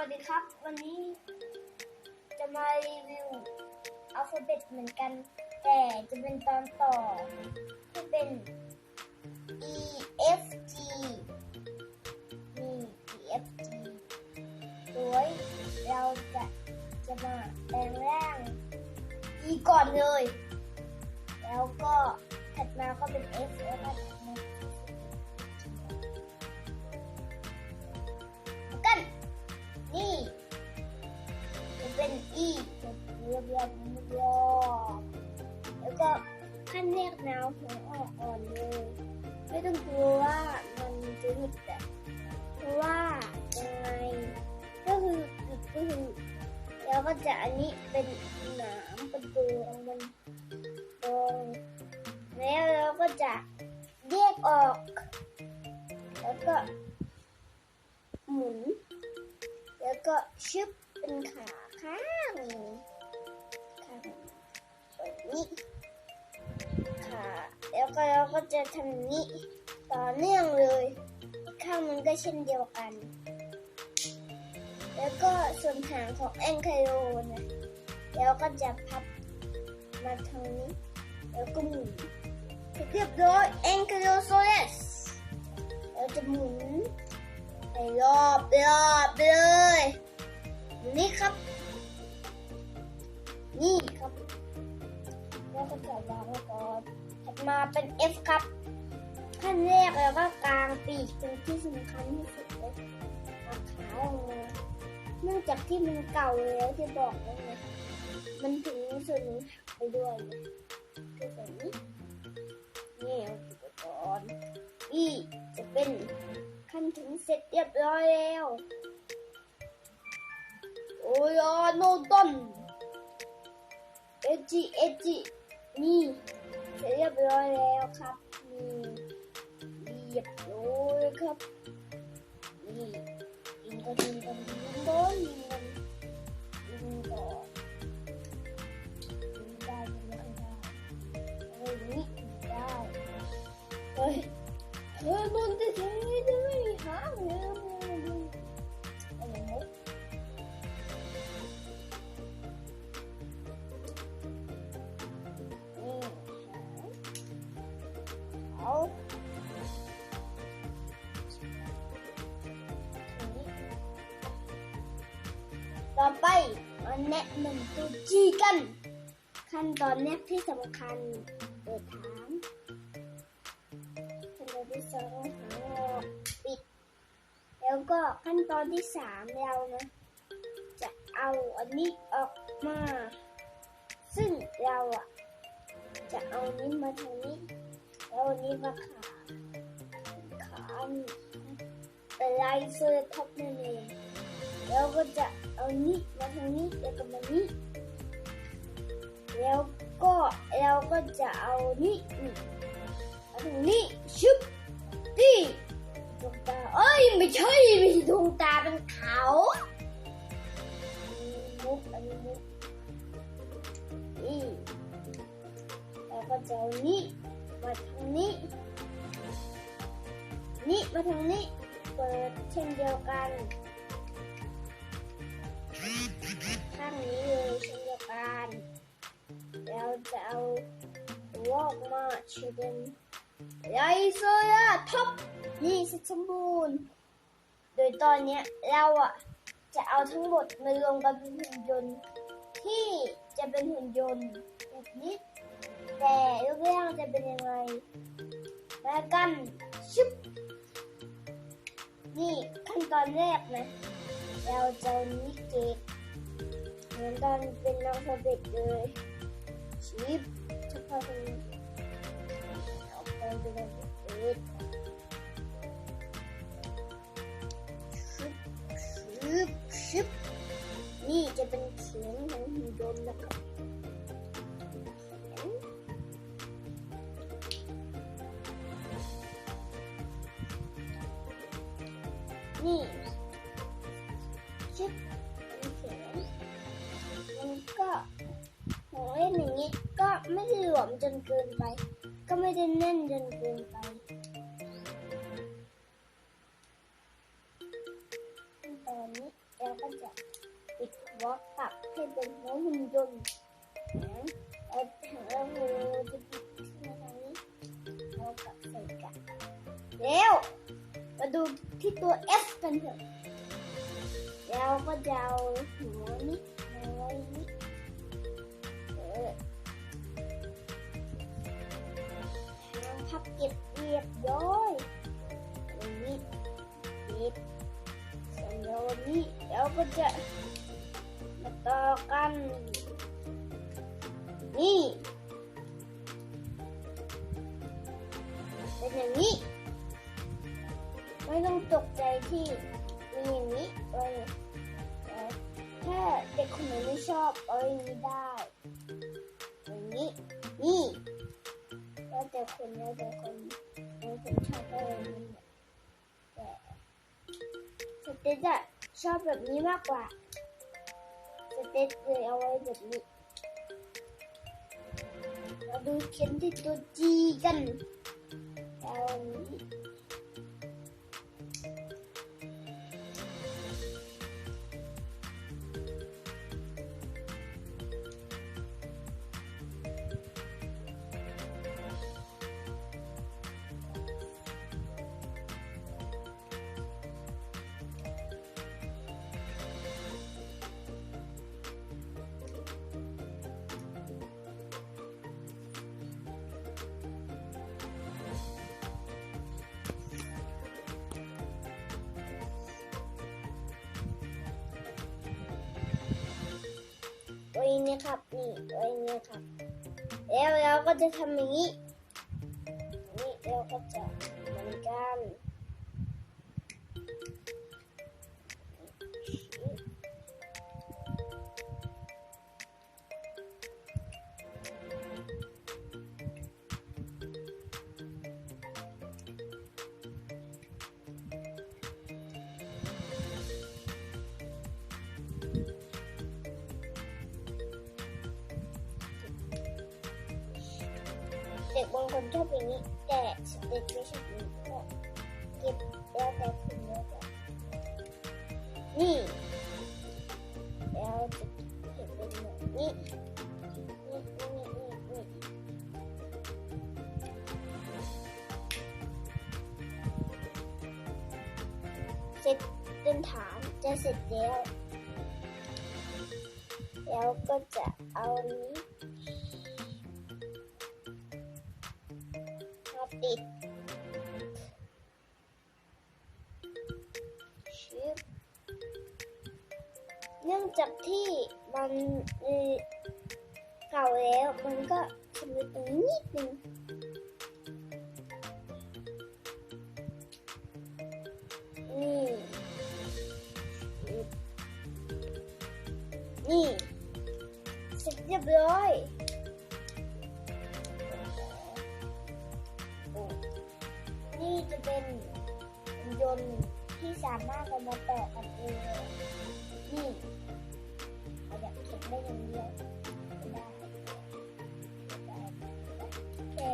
วัสดีครับ วันนี้จะมารีวิวอัลฟาเบตเหมือนกัน แต่จะเป็นตอนต่อที่เป็น E F G นี่ E F G โดยเราจะจะมาแปลงร่าง E ก่อนเลย แล้วก็ถัดมาก็เป็น F แล้วก็ นี่จะเป็น E จะเรียบเรียบเรียบแล้วก็ขั้นแรกนาวหัวออกอ่อนเลย ไม่ต้องกลัวว่ามันจะหยุดแต่เพราะว่ายังไงก็คือหยุดก็คือแล้วก็จะอันนี้เป็นหนามเป็นตัวของมันตรงแล้วเราก็จะแยกออก แล้วก็หมุน แล้วก็ชึบเป็นขาข้างข้างแบบนี้ขาแล้วก็เราก็จะทำนี้ต่อเนื่องเลย ข้างมันก็เช่นเดียวกัน แล้วก็ส่วนหางของแองไคโรนะแล้วก็จะพับมาทางนี้ แล้วก็หมุนเรียบร้อยแองไคโรโซเลสเราจะหมุน ไปรอบรอบเลยนี่ครับ นี่ครับแล้วก็จะวางไว้ก่อนถัดมาเป็น F ครับขั้นแรกแล้วก็กลางปีกเป็นที่สำคัญที่สุดเลยเอาขาลงมาเนื่องจากที่มันเก่าแล้วที่บอกแล้วไงมันถึงส่วนนี้หักไปด้วยคือแบบนี้นี่เอาอุปกรณ์อีจะเป็น ขั้นถึงเสร็จเรียบร้อยแล้ว โอ้ยอโนตันเอจิเอจินี่เสร็จเรียบร้อยแล้วครับนี่เรียบร้อยครับนี่ยิงก็ยิงกันยิงก็ยิงกัน ต่อไปมาแนะนำตัวจีกัน ขั้นตอนแรกที่สำคัญเปิดถามขั้นตอนที่สองหางออกปิด แล้วก็ขั้นตอนที่สามเรานะจะเอาอันนี้ออกมา ซึ่งเราอะจะเอานี้มาทางนี้แล้วนนี้มาขาขาเป็นลายเสื้อท็อปนั่นเอง แล้วก็จะเอานี้มาทางนี้แล้วก็มานี้ แล้วก็เราก็จะเอานี้นี่มาตรงนี้ชึบนี่ดวงตาเอ้ยไม่ใช่ไม่ใช่ดวงตาเป็นเขามุกอันนี้มุกนี่แล้วก็จะเอานี้มาทางนี้ นี่มาทางนี้เปิดเช่นเดียวกัน นี้เลยเช่นเดียวกันแล้วจะเอาหัวออกมาเช่นเดียวไลโซยาท็อปนี่สร็จสมบูรณ์โดยตอนนี้เราอะจะเอาทั้งหมดมารวมกันเป็นหุ่นยนต์ ที่จะเป็นหุ่นยนต์แบบนี้แต่รูปร่างจะเป็นยังไงมากันชุบนี่ขั้นตอนแรกนะ เราจะนิเกต เหมือนตอนเป็นนักสเบ็ดเลยชิปทุกคนเอกไปดูกันเอ็ดชึบชึบชึบนี่จะเป็นเสียงของหุ่นยนต์นะครับ ของเล่นอย่างนี้ก็ไม่ได้หลวมจนเกินไป ก็ไม่ได้แน่นจนเกินไปขั้นตอนนี้แล้วก็จะปิดหัวกลับให้เป็นหัวหุ่นยนต์นะแล้วแล้วมือจะปิดที่ตรงนี้เรากลับใส่กันแล้วมาดูที่ตัว S กันเถอะแล้วก็จะเอาหัวนี้มาไว้นี้ พับเก็บเรียบร้อยอย่างนี้ปิดส่วนโยนนี้เราก็จะมาต่อกัน นี่เป็นอย่างนี้ ไม่ต้องตกใจที่มีอย่างนี้เลยถ้าเด็กคนไหนไม่ชอบเอาอย่างนี้ได้อย่างนี้นี่ แต่คนแล้วแต่คนบางคนชอบแบบนี้แต่สเตจอะชอบแบบนี้มากกว่าสเตจเลยเอาไว้แบบนี้เราดูเขียนที่ตัวจีกันแล้ว อานี้ไว้นี่ครับ นี่ไว้นี่ครับ แล้วเราก็จะทำอย่างนี้ นี่เราก็จะเหมือนกัน ด็กบางคนชอบอย่างนี้ แต่เด็กไม่ชอบอย่างนี้ก็เก็บแล้วแต่คุณแล้วแต่นี่แล้วจะเก็บเป็นแบบนี้นี่นี่นี่นี่เสร็จเป็นฐานจะเสร็จแล้ว แล้วก็จะเอานี้ มาปิดชึบเนื่องจากที่มันเก่าแล้วมันก็ชำรุดตรงนี้นิดนึงนี่ นี่เสร็จเรียบร้อย จะเป็นยนต์ที่สามารถเอามาต่อกันเองนี่เอาแบบเข็นได้อย่างเดียวได้แต่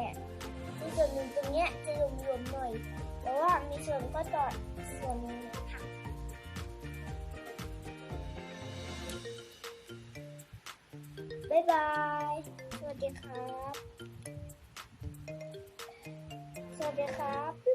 มีส่วนหนึ่งตรงเนี้ยจะรวมๆหน่อยแต่ว่ามีส่วนก็ต่อส่วนนึงบ๊ายบาย สวัสดีครับ สวัสดีครับ